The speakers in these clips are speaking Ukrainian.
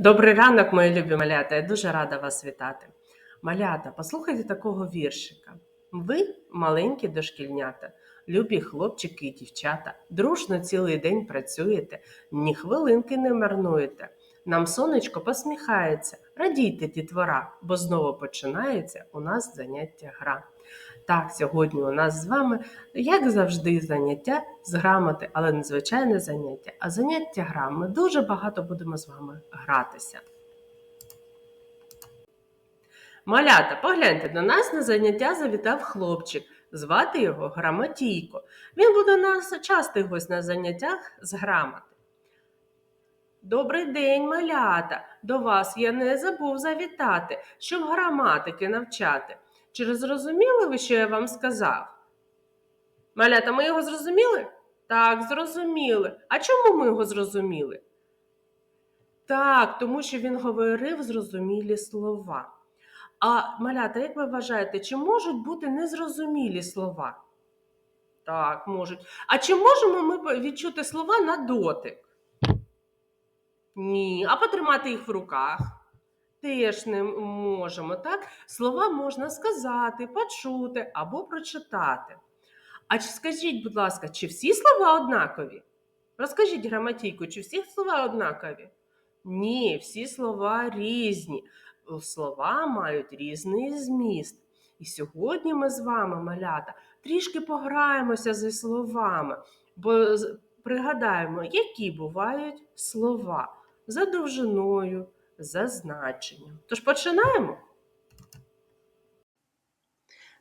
Добрий ранок, мої любі малята. Я дуже рада вас вітати. Малята, послухайте такого віршика. Ви, маленькі дошкільнята, любі хлопчики і дівчата, дружно цілий день працюєте, ні хвилинки не марнуєте. Нам сонечко посміхається, радійте, дітвора, бо знову починається у нас заняття гра. Так, сьогодні у нас з вами, як завжди, заняття з грамоти, але не звичайне заняття, а заняття гра. Ми дуже багато будемо з вами гратися. Малята, погляньте, до нас на заняття завітав хлопчик. Звати його Грамотійко. Він буде нас частий гость на заняттях з грамоти. Добрий день, малята! До вас я не забув завітати, щоб граматики навчати. Чи зрозуміли ви, що я вам сказав? Малята, ми його зрозуміли? Так, зрозуміли. А чому ми його зрозуміли? Так, тому що він говорив зрозумілі слова. А малята, як ви вважаєте, чи можуть бути незрозумілі слова? Так, можуть. А чи можемо ми відчути слова на дотик? Ні. А потримати їх в руках? Теж не можемо, так? Слова можна сказати, почути або прочитати. А чи скажіть, будь ласка, чи всі слова однакові? Розкажіть граматійку, чи всі слова однакові? Ні, всі слова різні. Слова мають різний зміст. І сьогодні ми з вами, малята, трішки пограємося зі словами, бо пригадаємо, які бувають слова за довжиною, за значенням. Тож починаємо.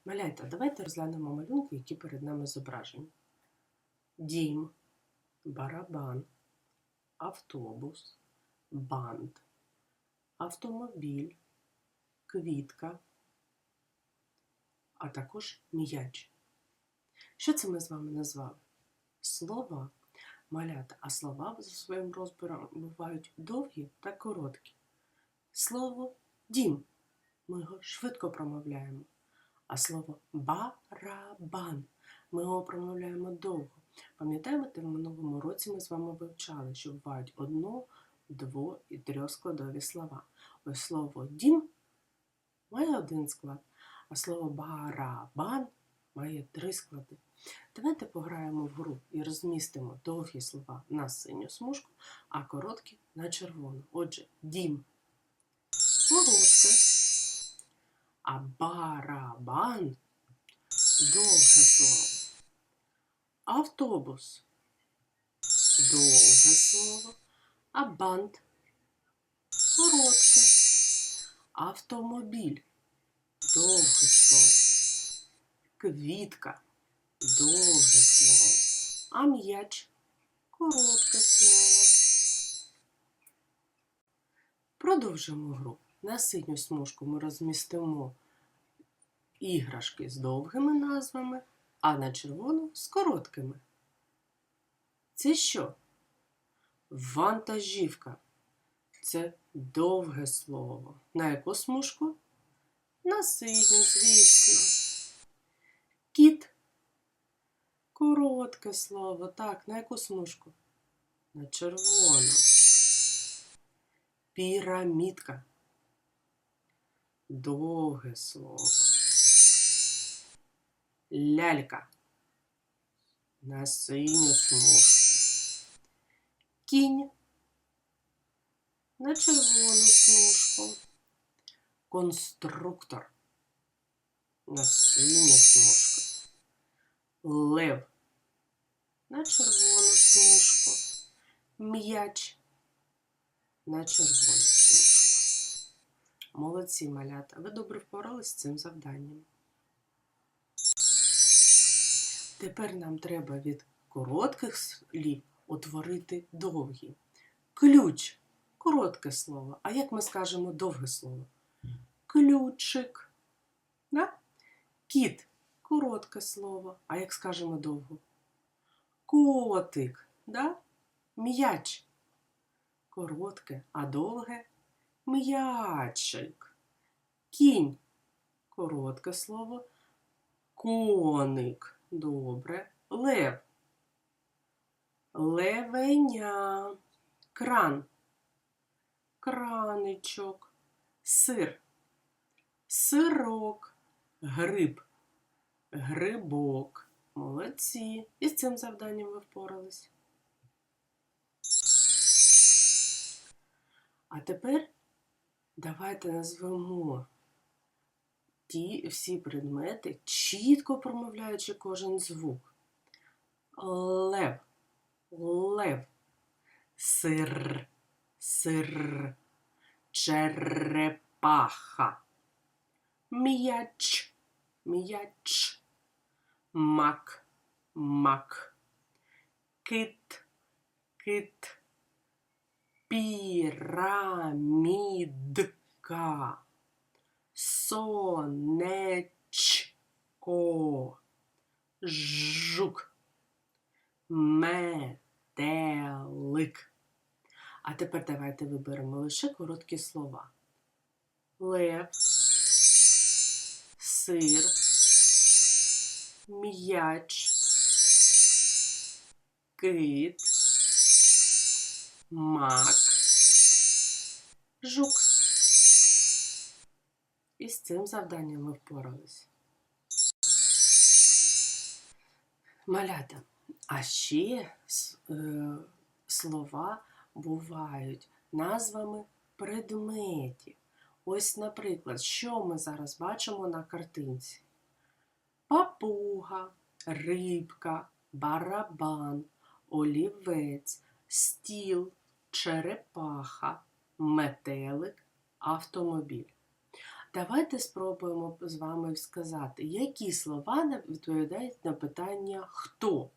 Маляйте, давайте розглянемо малюнки, які перед нами зображені. Дім, барабан, автобус, бант, автомобіль, квітка, а також м'яч. Що це ми з вами назвали? Слова. Малята, а слова за своїм розбором бувають довгі та короткі. Слово дім. Ми його швидко промовляємо. А слово барабан ми його промовляємо довго. Пам'ятаєте, в минулому році ми з вами вивчали, що бувають одно, дво і трьохскладові слова. Ось слово дім має один склад, а слово барабан має три склади. Давайте пограємо в гру і розмістимо довгі слова на синю смужку, а короткі на червону. Отже, дім коротке, а барабан довге слово. Автобус довге слово, а бант коротке. Автомобіль довге слово. Квітка довге слово, а м'яч коротке слово. Продовжимо гру. На синю смужку ми розмістимо іграшки з довгими назвами, а на червону з короткими. Це що? Вантажівка. Це довге слово. На яку смужку? На синю, звісно. Кіт. Коротке слово. Так, на яку смужку? На червону. Пірамідка. Довге слово. Лялька. На синю смужку. Кінь. На червону смужку. Конструктор. На синю смужку. Лев. На червону смужку. М'яч. На червону. Молодці малята. Ви добре впоралися з цим завданням. Тепер нам треба від коротких слів утворити довгі. Ключ коротке слово. А як ми скажемо довге слово? Ключик. Да? Кіт коротке слово. А як скажемо довго? Котик. Да? М'яч. Коротке, а довге м'ячик. Кінь. Коротке слово. Коник. Добре. Лев. Левеня. Кран. краничок, сир, сирок, гриб, грибок. Молодці. І з цим завданням ви впорались. А тепер давайте назвемо ті всі предмети, чітко промовляючи кожен звук. Лев, лев, сир, сир, черепаха, м'яч, м'яч, мак, мак, кит, кит, пірамідка, сонечко, жук, метелик. А тепер давайте виберемо лише короткі слова. Лев, сир, м'яч, кит, мак, жук. І з цим завданням ми впорались. Малята, а ще е, слова бувають назвами предметів. Ось, наприклад, що ми зараз бачимо на картинці? Папуга, рибка, барабан, олівець, стіл, черепаха, метелик, автомобіль. Давайте спробуємо з вами сказати, які слова відповідають на питання хто.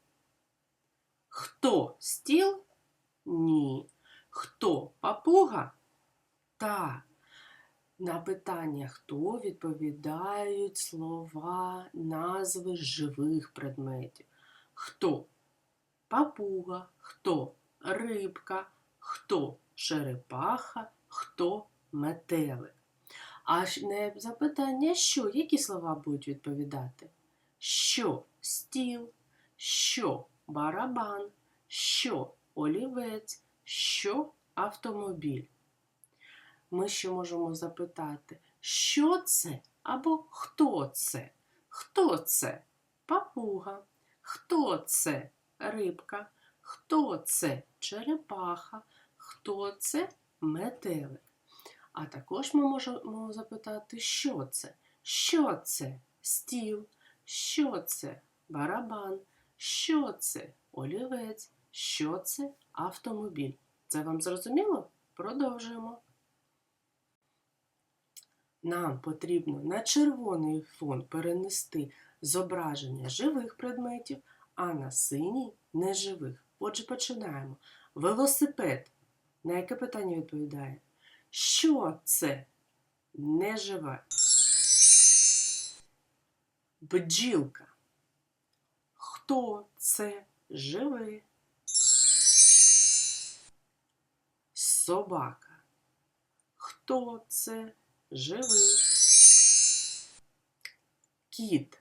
Хто стіл? Ні. Хто папуга? Так. На питання хто відповідають слова, назви живих предметів. Хто папуга, хто рибка, хто черепаха, хто метелик. А не запитання що, які слова будуть відповідати? Що стіл, що барабан, що олівець, що автомобіль. Ми ще можемо запитати, що це або хто це? Хто це? Папуга, хто це рибка, хто це черепаха, хто це метелик. А також ми можемо запитати, що це? Що це стіл? Що це барабан? Що це олівець? Що це автомобіль? Це вам зрозуміло? Продовжуємо. Нам потрібно на червоний фон перенести зображення живих предметів, а на синій неживих. Отже, починаємо. Велосипед. На яке питання відповідає? Що це неживе? Бджілка. Хто це живий? Собака. Хто це живий? Кіт.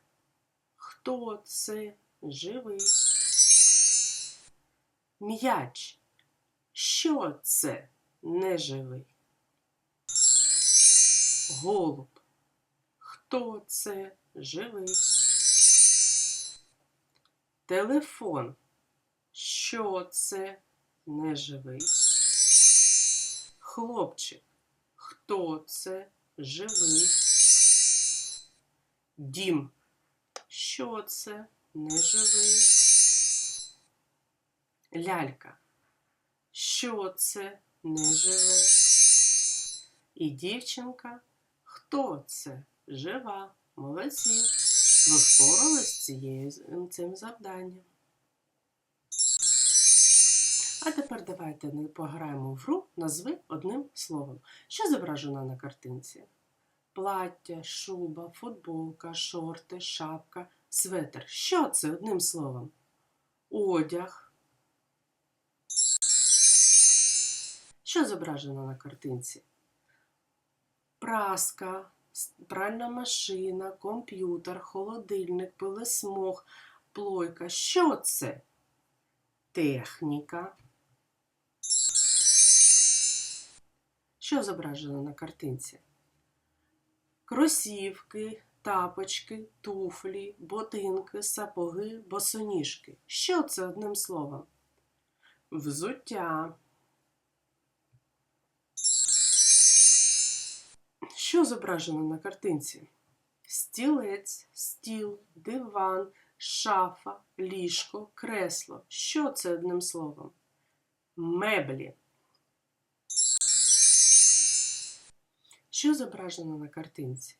Хто це живий? М'яч. Що це неживий? Голуб. Хто це живий? Телефон. Що це неживий? Хлопчик. Хто це живий? Дім. Що це неживий? Лялька. Що це неживе? І дівчинка. Хто це? Жива. Молодці. Ви впорались з цією цим завданням. А тепер давайте не пограємо в гру назви одним словом. Що зображено на картинці? Плаття, шуба, футболка, шорти, шапка, светр. Що це одним словом? Одяг. Що зображено на картинці? Праска, пральна машина, комп'ютер, холодильник, пилисмог, плойка. Що це? Техніка. Що зображено на картинці? Кросівки, тапочки, туфлі, ботинки, сапоги, босоніжки. Що це одним словом? Взуття. Що зображено на картинці? Стілець, стіл, диван, шафа, ліжко, кресло. Що це одним словом? Меблі. Що зображено на картинці?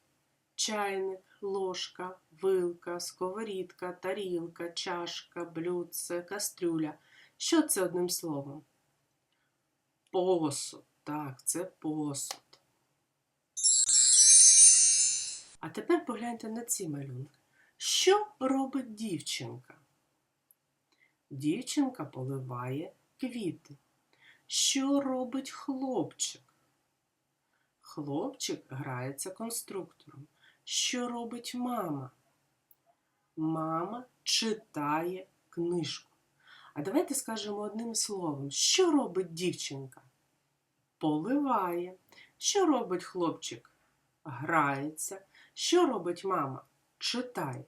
Чайник, ложка, вилка, сковорідка, тарілка, чашка, блюдце, кастрюля. Що це одним словом? Посуд. Так, це посуд. А тепер погляньте на ці малюнки. Що робить дівчинка? Дівчинка поливає квіти. Що робить хлопчик? Хлопчик грається конструктором. Що робить мама? Мама читає книжку. А давайте скажемо одним словом, що робить дівчинка? Поливає. Що робить хлопчик? Грається. Що робить мама? Читає.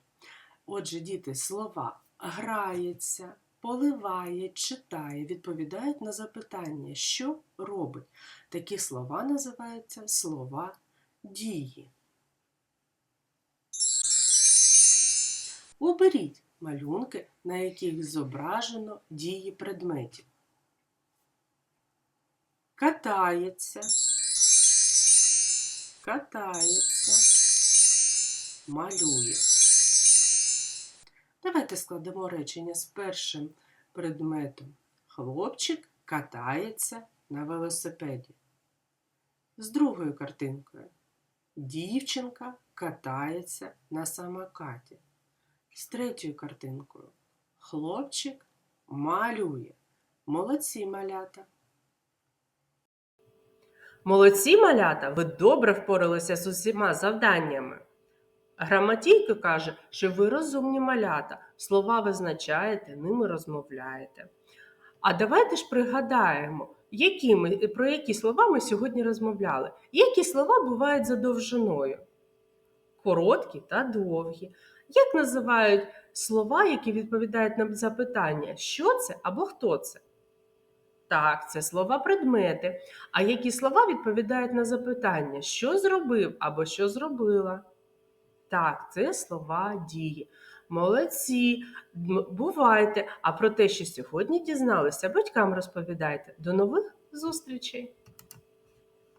Отже, діти, слова грається, поливає, читає, відповідають на запитання, що робить. Такі слова називаються слова дії. Оберіть малюнки, на яких зображено дії предметів. Катається, катається, малює. Давайте складемо речення з першим предметом. Хлопчик катається на велосипеді. З другою картинкою. Дівчинка катається на самокаті. З третьою картинкою. Хлопчик малює. Молодці малята. Молодці малята, ви добре впоралися з усіма завданнями. Граматійка каже, що ви розумні малята, слова визначаєте, ними розмовляєте. А давайте ж пригадаємо, які ми, про які слова ми сьогодні розмовляли. Які слова бувають за довжиною? Короткі та довгі. Як називають слова, які відповідають на запитання, що це або хто це? Так, це слова предмети. А які слова відповідають на запитання, що зробив або що зробила? Так, це слова дії. Молодці, бувайте. А про те, що сьогодні дізналися, батькам розповідайте. До нових зустрічей!